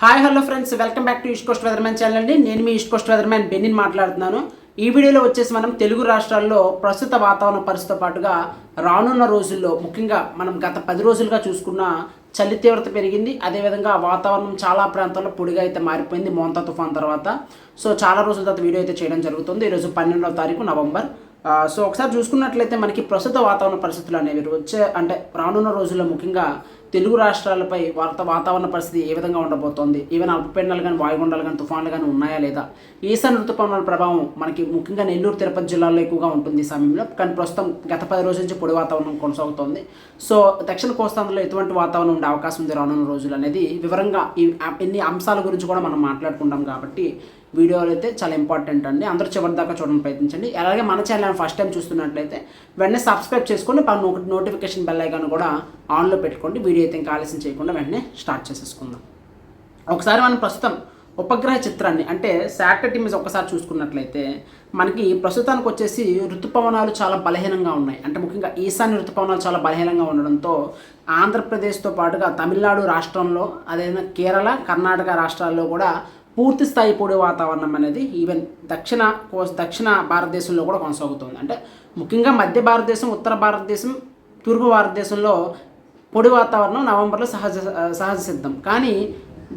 Hi hello friends. Welcome back to East Coast weatherman channel అండి. నేను మీ east Coast weatherman బెన్నిన్ మాట్లాడుతున్నాను. ఈ వీడియోలో వచ్చేసి మనం తెలుగు రాష్ట్రాల్లో ప్రస్తుత వాతావరణ పరిస్థితితో పాటుగా రానున్న రోజుల్లో ముఖ్యంగా మనం గత పది రోజులుగా చూసుకున్న చలి తీవ్రత పెరిగింది. అదేవిధంగా వాతావరణం చాలా ప్రాంతాల్లో పొడిగా అయితే మారిపోయింది మోంతా తుఫాన్ తర్వాత. సో చాలా రోజుల తర్వాత వీడియో అయితే చేయడం జరుగుతుంది. ఈరోజు పన్నెండవ తారీఖు నవంబర్. సో ఒకసారి చూసుకున్నట్లయితే మనకి ప్రస్తుత వాతావరణ పరిస్థితులు అనేవి వచ్చే అంటే రానున్న రోజుల్లో ముఖ్యంగా తెలుగు రాష్ట్రాలపై వార్త వాతావరణ పరిస్థితి ఏ విధంగా ఉండబోతోంది? ఈవెన్ అల్పపీడనాలు కానీ వాయుగుండాలు కానీ తుఫాన్లు కానీ ఉన్నాయా లేదా? ఈశాన్య ఋతుపవనాల ప్రభావం మనకి ముఖ్యంగా నెల్లూరు తిరుపతి జిల్లాలో ఎక్కువగా ఉంటుంది ఈ సమయంలో. కానీ ప్రస్తుతం గత పది రోజుల నుంచి పొడి వాతావరణం కొనసాగుతోంది. సో దక్షిణ కోస్తాంధ్రలో ఎటువంటి వాతావరణం ఉండే అవకాశం ఉంది రానున్న రోజులు అనేది వివరంగా ఈ ఎన్ని అంశాల గురించి కూడా మనం మాట్లాడుకుంటాం కాబట్టి వీడియోలు అయితే చాలా ఇంపార్టెంట్ అండి. అందరూ చివరి దాకా చూడడం ప్రయత్నించండి. అలాగే మన ఛానల్ ఫస్ట్ టైం చూస్తున్నట్లయితే వెంటనే సబ్స్క్రైబ్ చేసుకొని పక్కన నోటిఫికేషన్ బెల్ ఐకాన్ కూడా ఆన్లో పెట్టుకోండి. వీడియో అయితే ఇంకా ఆలస్యం చేయకుండా వెంటనే స్టార్ట్ చేసేసుకుందాం. ఒకసారి మనం ప్రస్తుతం ఉపగ్రహ చిత్రాన్ని అంటే శాటిలైట్ ఇమేజ్ ఒకసారి చూసుకున్నట్లయితే మనకి ప్రస్తుతానికి వచ్చేసి ఋతుపవనాలు చాలా బలహీనంగా ఉన్నాయి. అంటే ముఖ్యంగా ఈశాన్య ఋతుపవనాలు చాలా బలహీనంగా ఉండడంతో ఆంధ్రప్రదేశ్తో పాటుగా తమిళనాడు రాష్ట్రంలో అదేవిధంగా కేరళ కర్ణాటక రాష్ట్రాల్లో కూడా పూర్తి స్థాయి పొడి వాతావరణం అనేది ఈవెన్ దక్షిణ కోస్ దక్షిణ భారతదేశంలో కూడా కొనసాగుతుంది. అంటే ముఖ్యంగా మధ్య భారతదేశం ఉత్తర భారతదేశం తూర్పు భారతదేశంలో పొడి వాతావరణం నవంబర్లో సహజ సహజ సిద్ధం. కానీ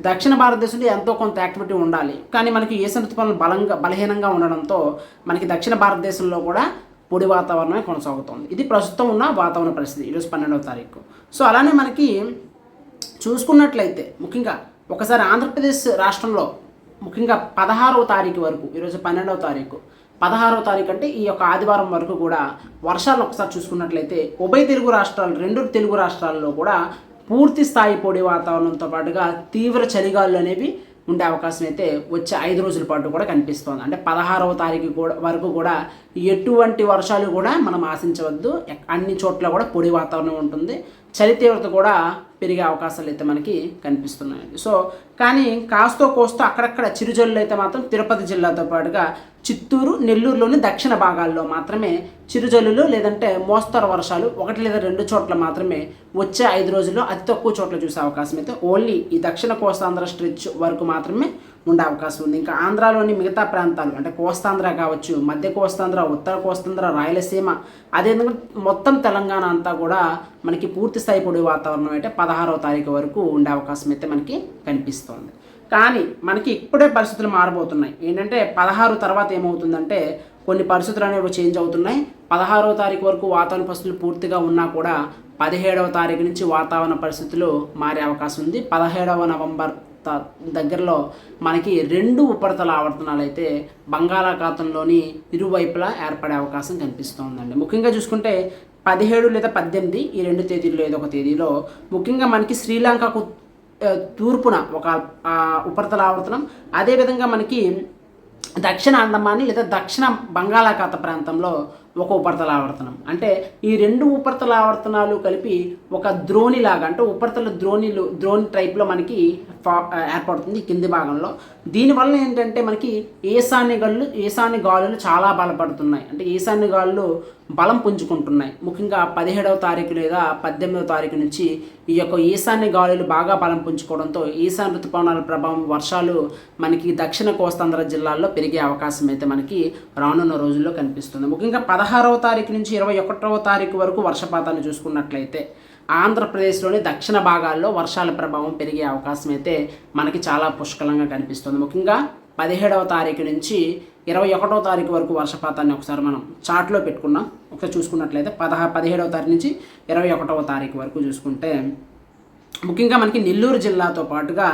దక్షిణ భారతదేశంలో ఎంతో కొంత యాక్టివిటీ ఉండాలి. కానీ మనకి ఏసన్ ఋతుపవనాలు బలంగా బలహీనంగా ఉండడంతో మనకి దక్షిణ భారతదేశంలో కూడా పొడి వాతావరణమే కొనసాగుతుంది. ఇది ప్రస్తుతం ఉన్న వాతావరణ పరిస్థితి ఈరోజు పన్నెండవ తారీఖు. సో అలానే మనకి చూసుకున్నట్లయితే ముఖ్యంగా ఒకసారి ఆంధ్రప్రదేశ్ రాష్ట్రంలో ముఖ్యంగా పదహారవ తారీఖు వరకు ఈరోజు పన్నెండవ తారీఖు పదహారవ తారీఖు అంటే ఈ యొక్క ఆదివారం వరకు కూడా వర్షాలు ఒకసారి చూసుకున్నట్లయితే ఉభయ తెలుగు రాష్ట్రాలు రెండు తెలుగు రాష్ట్రాల్లో కూడా పూర్తి స్థాయి పొడి వాతావరణంతో పాటుగా తీవ్ర చలిగాలు అనేవి ఉండే అవకాశం అయితే వచ్చే ఐదు రోజుల పాటు కూడా కనిపిస్తోంది. అంటే పదహారవ తారీఖు కూడా వరకు కూడా ఎటువంటి వర్షాలు కూడా మనం ఆశించవద్దు. అన్ని చోట్ల కూడా పొడి వాతావరణం ఉంటుంది. చలి తీవ్రత కూడా పెరిగే అవకాశాలు అయితే మనకి కనిపిస్తున్నాయి సో కానీ కాస్తో కోస్తో అక్కడక్కడ చిరుజల్లు అయితే మాత్రం తిరుపతి జిల్లాతో పాటుగా చిత్తూరు నెల్లూరులోని దక్షిణ భాగాల్లో మాత్రమే చిరుజల్లులు లేదంటే మోస్తరు వర్షాలు ఒకటి లేదా రెండు చోట్ల మాత్రమే వచ్చే ఐదు రోజుల్లో అతి తక్కువ చోట్ల చూసే అవకాశం అయితే ఓన్లీ ఈ దక్షిణ కోస్తాంధ్ర స్ట్రిచ్ వరకు మాత్రమే ఉండే అవకాశం ఉంది. ఇంకా ఆంధ్రాలోని మిగతా ప్రాంతాలు అంటే కోస్తాంధ్ర కావచ్చు మధ్య కోస్తాంధ్ర ఉత్తర కోస్తాంధ్ర రాయలసీమ అదేవిధంగా మొత్తం తెలంగాణ అంతా కూడా మనకి పూర్తి స్థాయి పొడి వాతావరణం అయితే పదహారవ తారీఖు వరకు ఉండే అవకాశం అయితే మనకి కనిపిస్తోంది. కానీ మనకి ఇప్పుడే పరిస్థితులు మారబోతున్నాయి. ఏంటంటే పదహారు తర్వాత ఏమవుతుందంటే కొన్ని పరిస్థితులు అనేవి చేంజ్ అవుతున్నాయి. పదహారవ తారీఖు వరకు వాతావరణ పరిస్థితులు పూర్తిగా ఉన్నా కూడా పదిహేడవ తారీఖు నుంచి వాతావరణ పరిస్థితులు మారే అవకాశం ఉంది. పదిహేడవ నవంబర్ దగ్గరలో మనకి రెండు ఉపరితల ఆవర్తనాలు అయితే బంగాళాఖాతంలోని ఇరువైపులా ఏర్పడే అవకాశం కనిపిస్తోందండి. ముఖ్యంగా చూసుకుంటే పదిహేడు లేదా పద్దెనిమిది ఈ రెండు తేదీల్లో ఏదో ఒక తేదీలో ముఖ్యంగా మనకి శ్రీలంకకు తూర్పున ఒక ఉపరితల ఆవర్తనం అదేవిధంగా మనకి దక్షిణ అండమాని లేదా దక్షిణ బంగాళాఖాత ప్రాంతంలో ఒక ఉపరితల ఆవర్తనం. అంటే ఈ రెండు ఉపరితల ఆవర్తనాలు కలిపి ఒక ద్రోణిలాగా అంటే ఉపరితల ద్రోణిలు ద్రోణి టైప్లో మనకి ఏర్పడుతుంది కింది భాగంలో. దీనివల్ల ఏంటంటే మనకి ఈశాన్య గళ్ళు ఈశాన్య గాలులు చాలా బలపడుతున్నాయి. అంటే ఈశాన్య గాలులు బలం పుంజుకుంటున్నాయి. ముఖ్యంగా పదిహేడవ తారీఖు లేదా పద్దెనిమిదవ తారీఖు నుంచి ఈ యొక్క ఈశాన్య గాలులు బాగా బలం పుంజుకోవడంతో ఈశాన్య ఋతుపవనాల ప్రభావం వర్షాలు మనకి దక్షిణ కోస్తాంధ్ర జిల్లాల్లో పెరిగే అవకాశం అయితే మనకి రానున్న రోజుల్లో కనిపిస్తుంది. ముఖ్యంగా పదహారవ తారీఖు నుంచి ఇరవై ఒకటవ తారీఖు వరకు వర్షపాతాన్ని చూసుకున్నట్లయితే ఆంధ్రప్రదేశ్లోని దక్షిణ భాగాల్లో వర్షాల ప్రభావం పెరిగే అవకాశం అయితే మనకి చాలా పుష్కలంగా కనిపిస్తుంది. ముఖ్యంగా పదిహేడవ తారీఖు నుంచి ఇరవై ఒకటవ తారీఖు వరకు వర్షపాతాన్ని ఒకసారి మనం చార్ట్లో పెట్టుకున్నాం. ఒకసారి చూసుకున్నట్లయితే పదహా పదిహేడవ తారీఖు నుంచి ఇరవై ఒకటవ తారీఖు వరకు చూసుకుంటే ముఖ్యంగా మనకి నెల్లూరు జిల్లాతో పాటుగా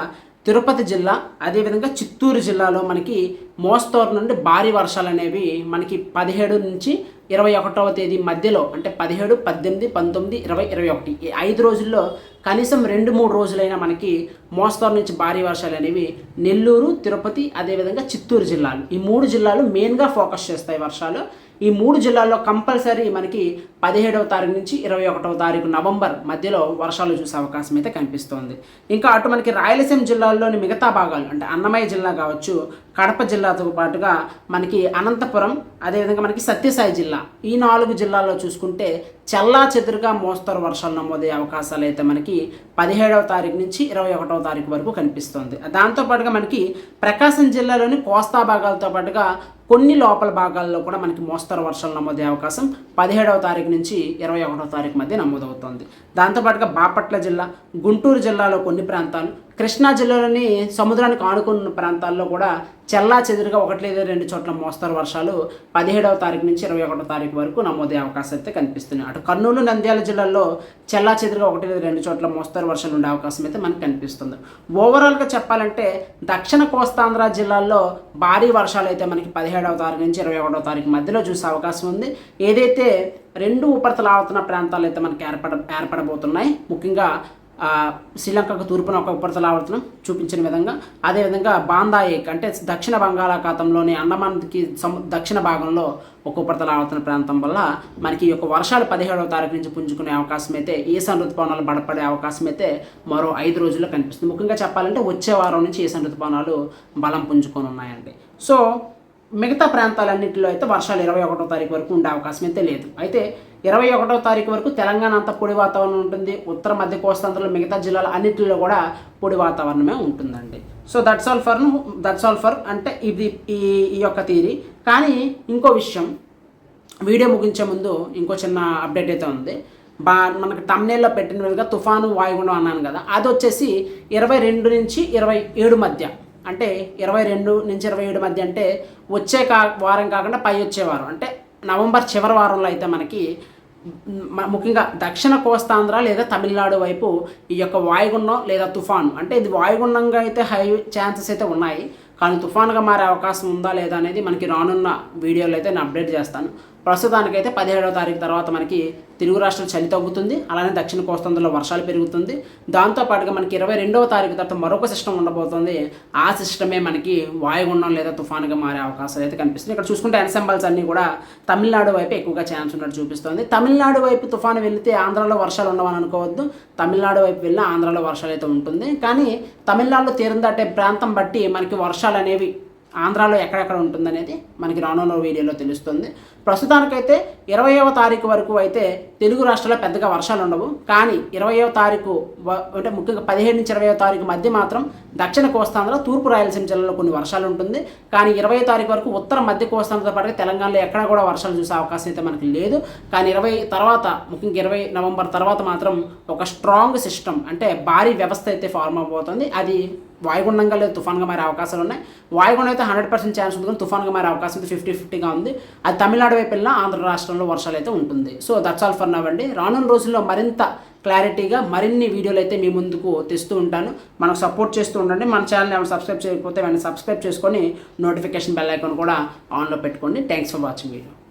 తిరుపతి జిల్లా అదేవిధంగా చిత్తూరు జిల్లాలో మనకి మోస్తోరు నుండి భారీ వర్షాలు అనేవి మనకి పదిహేడు నుంచి ఇరవై ఒకటవ తేదీ మధ్యలో అంటే పదిహేడు పద్దెనిమిది పంతొమ్మిది ఇరవై ఇరవై ఒకటి. ఈ ఐదు రోజుల్లో కనీసం రెండు మూడు రోజులైనా మనకి మోస్తరు నుంచి భారీ వర్షాలు అనేవి నెల్లూరు తిరుపతి అదేవిధంగా చిత్తూరు జిల్లాలు. ఈ మూడు జిల్లాలు మెయిన్గా ఫోకస్ చేస్తాయి వర్షాలు. ఈ మూడు జిల్లాల్లో కంపల్సరీ మనకి పదిహేడవ తారీఖు నుంచి ఇరవై ఒకటవ తారీఖు నవంబర్ మధ్యలో వర్షాలు చూసే అవకాశం అయితే కనిపిస్తోంది. ఇంకా అటు మనకి రాయలసీమ జిల్లాల్లోని మిగతా భాగాలు అంటే అన్నమయ్య జిల్లా కావచ్చు కడప జిల్లాతో పాటుగా మనకి అనంతపురం అదేవిధంగా మనకి సత్యసాయి జిల్లా. ఈ నాలుగు జిల్లాల్లో చూసుకుంటే చల్లా చెదురుగా మోస్తరు వర్షాలు నమోదయ్యే అవకాశాలు అయితే మనకి పదిహేడవ తారీఖు నుంచి ఇరవై ఒకటవ తారీఖు వరకు కనిపిస్తుంది. దాంతోపాటుగా మనకి ప్రకాశం జిల్లాలోని కోస్తా భాగాలతో పాటుగా కొన్ని లోపల భాగాల్లో కూడా మనకి మోస్తరు వర్షాలు నమోదయ్యే అవకాశం పదిహేడవ తారీఖు నుంచి ఇరవై ఒకటవ తారీఖు మధ్య నమోదవుతుంది. దాంతోపాటుగా బాపట్ల జిల్లా గుంటూరు జిల్లాలో కొన్ని ప్రాంతాలు కృష్ణా జిల్లాలోని సముద్రానికి ఆనుకున్న ప్రాంతాల్లో కూడా చెల్లా చెదురుగా ఒకటి లేదా రెండు చోట్ల మోస్తరు వర్షాలు పదిహేడవ తారీఖు నుంచి ఇరవై ఒకటో తారీఖు వరకు నమోదయ్యే అవకాశం అయితే కనిపిస్తున్నాయి. అటు కర్నూలు నంద్యాల జిల్లాల్లో చెల్లా చెదురుగా ఒకటి లేదా రెండు చోట్ల మోస్తరు వర్షాలు ఉండే అవకాశం అయితే మనకు కనిపిస్తుంది. ఓవరాల్గా చెప్పాలంటే దక్షిణ కోస్తాంధ్ర జిల్లాల్లో భారీ వర్షాలు అయితే మనకి పదిహేడవ తారీఖు నుంచి ఇరవై ఒకటో తారీఖు మధ్యలో చూసే అవకాశం ఉంది. ఏదైతే రెండు ఉపరితల ఆవర్తన ప్రాంతాలు అయితే మనకి ఏర్పడ ఏర్పడబోతున్నాయి ముఖ్యంగా శ్రీలంకకు తూర్పున ఒక ఉపరితల ఆవర్తనం చూపించిన విధంగా అదేవిధంగా బాందాయేక్ అంటే దక్షిణ బంగాళాఖాతంలోని అండమాన్కి సము దక్షిణ భాగంలో ఒక ఉపరితల ఆవర్తన ప్రాంతం వల్ల మనకి ఈ యొక్క వర్షాలు పదిహేడవ తారీఖు నుంచి పుంజుకునే అవకాశం అయితే ఈశాన్ ఋతుపవనాలు బలపడే అవకాశం అయితే మరో ఐదు రోజుల్లో కనిపిస్తుంది. ముఖ్యంగా చెప్పాలంటే వచ్చే వారం నుంచి ఈశాన్ ఋతుపవనాలు బలం పుంజుకొని ఉన్నాయండి. సో మిగతా ప్రాంతాలన్నింటిలో అయితే వర్షాలు ఇరవై ఒకటో తారీఖు వరకు ఉండే అవకాశం అయితే లేదు. అయితే ఇరవై ఒకటో తారీఖు వరకు తెలంగాణ అంతా పొడి వాతావరణం ఉంటుంది. ఉత్తర మధ్య కోస్తాంధ్రలో మిగతా జిల్లాల అన్నింటిలో కూడా పొడి వాతావరణమే ఉంటుందండి. So that's all for that's all for అంటే ఇది ఈ ఈ యొక్క థీరీ కానీ ఇంకో విషయం వీడియో ముగించే ముందు ఇంకో చిన్న అప్డేట్ అయితే ఉంది. బా మనకి తమ్నేల్లో పెట్టిన విధంగా తుఫాను వాయుగుండం అన్నాను కదా. అది వచ్చేసి ఇరవై రెండు నుంచి ఇరవై ఏడు మధ్య అంటే ఇరవై రెండు నుంచి ఇరవై ఏడు మధ్య అంటే వచ్చే కా వారం కాకుండా పై వచ్చే వారం. అంటే నవంబర్ చివరి వారంలో అయితే మనకి ముఖ్యంగా దక్షిణ కోస్తాంధ్ర లేదా తమిళనాడు వైపు ఈ యొక్క వాయుగుండం లేదా తుఫాను. అంటే ఇది వాయుగుండంగా అయితే హై ఛాన్సెస్ అయితే ఉన్నాయి. కానీ తుఫాన్గా మారే అవకాశం ఉందా లేదా అనేది మనకి రానున్న వీడియోలో అయితే నేను అప్డేట్ చేస్తాను. ప్రస్తుతానికైతే పదిహేడవ తారీఖు తర్వాత మనకి తెలుగు రాష్ట్రాలు చలి తగ్గుతుంది అలానే దక్షిణ కోస్తాంధ్రలో వర్షాలు పెరుగుతుంది. దాంతోపాటుగా మనకి ఇరవై రెండవ తారీఖు తర్వాత మరొక సిస్టమ్ ఉండబోతుంది. ఆ సిస్టమే మనకి వాయుగుండం లేదా తుఫాన్గా మారే అవకాశాలు అయితే కనిపిస్తుంది ఇక్కడ చూసుకుంటే ఎన్సెంబల్స్ అన్నీ కూడా తమిళనాడు వైపు ఎక్కువగా ఛాన్స్ ఉన్నట్టు చూపిస్తుంది. తమిళనాడు వైపు తుఫాను వెళితే ఆంధ్రాలో వర్షాలు ఉండవని అనుకోవద్దు. తమిళనాడు వైపు వెళ్ళినా ఆంధ్రాలో వర్షాలు అయితే ఉంటుంది. కానీ తమిళనాడులో తీరం దాటే ప్రాంతం బట్టి మనకి వర్షాలు అనేవి ఆంధ్రాలో ఎక్కడెక్కడ ఉంటుందనేది మనకి రానున్న వీడియోలో తెలుస్తుంది. ప్రస్తుతానికైతే ఇరవైవ తారీఖు వరకు అయితే తెలుగు రాష్ట్రాల్లో పెద్దగా వర్షాలు ఉండవు. కానీ ఇరవైవ తారీఖు అంటే ముఖ్యంగా పదిహేడు నుంచి ఇరవై తారీఖు మధ్య మాత్రం దక్షిణ కోస్తాంధ్ర తూర్పు రాయలసీమ జిల్లాలో కొన్ని వర్షాలు ఉంటుంది. కానీ ఇరవై తారీఖు వరకు ఉత్తర మధ్య కోస్తాంధ్రతో పాటు తెలంగాణలో ఎక్కడ కూడా వర్షాలు చూసే అవకాశం అయితే మనకి లేదు. కానీ ఇరవై తర్వాత ముఖ్యంగా ఇరవై నవంబర్ తర్వాత మాత్రం ఒక స్ట్రాంగ్ సిస్టమ్ అంటే భారీ వ్యవస్థ అయితే ఫార్మ్ అవబోతుంది. అది వాయుగుండంగా లేదు తుఫాన్గా మారే అవకాశాలు ఉన్నాయి. వాయుగుండం అయితే హండ్రెడ్ పర్సెంట్ ఛాన్స్ ఉంది. కానీ తుఫాన్గా మారే అవకాశం అయితే ఫిఫ్టీ ఫిఫ్టీగా ఉంది. అది తమిళనాడు వైపు వెళ్ళినా ఆంధ్ర రాష్ట్రంలో వర్షాలు అయితే ఉంటుంది. సో దట్స్ ఆల్ ఫర్ నవ్వండి రానున్న రోజుల్లో మరింత క్లారిటీగా మరిన్ని వీడియోలు అయితే మీ ముందుకు తెస్తూ ఉంటాను. మనకు సపోర్ట్ చేస్తూ ఉండండి. మన ఛానల్ ఏమైనా సబ్స్క్రైబ్ చేయకపోతే వెంటనే సబ్స్క్రైబ్ చేసుకొని నోటిఫికేషన్ బెల్ ఐకాన్ కూడా ఆన్లో పెట్టుకోండి. Thanks for watching video